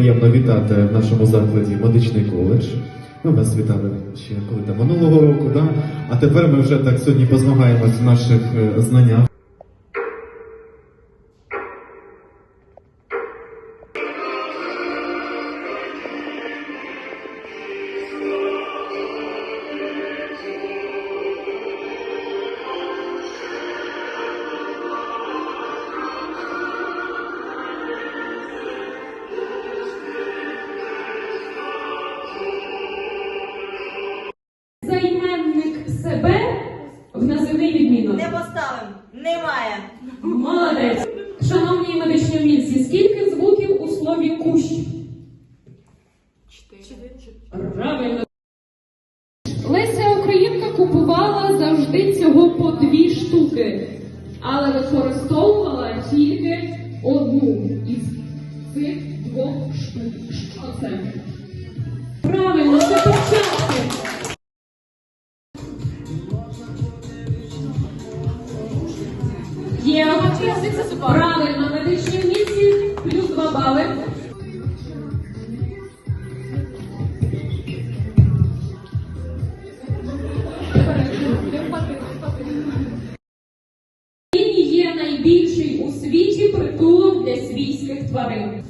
приємно вітати в нашому закладі медичний коледж. Ми вас вітали ще коли там минулого року, да? а тепер ми вже так сьогодні позмагаємось в наших е, знаннях. Немає. Молодець. Шановні медичні вмільці, скільки звуків у слові кущ? Правильно. Леся Українка купувала завжди цього по дві штуки, але використовувала тільки одну із цих двох штук. Що це? Правильно медичні вмісті плюс 2 бали. В Україні є найбільший у світі притулок для свійських тварин.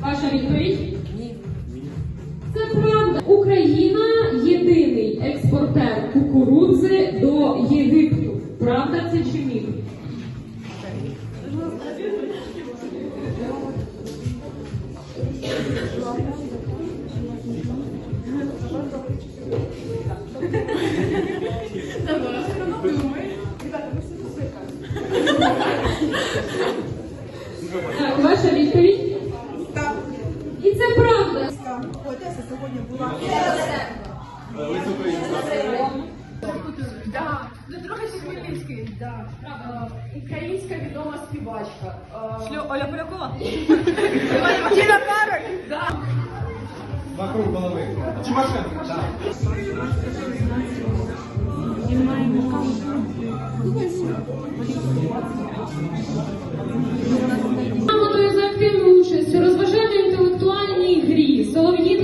Ваша відповідь? Це правда. Україна єдиний експортер кукурудзи до Єгипту. Правда це чи міф? Ваша відповідь? Так. І це правда. Одеса сьогодні була. Да, ну трохи Хмельницький, да. Українська відома співачка. Шлю Оля Полякова. Тіна Кароль. Да. Вокруг голови. Тимошенко, так. Грамотою за активну участь у розважально-інтелектуальній грі, солов'їне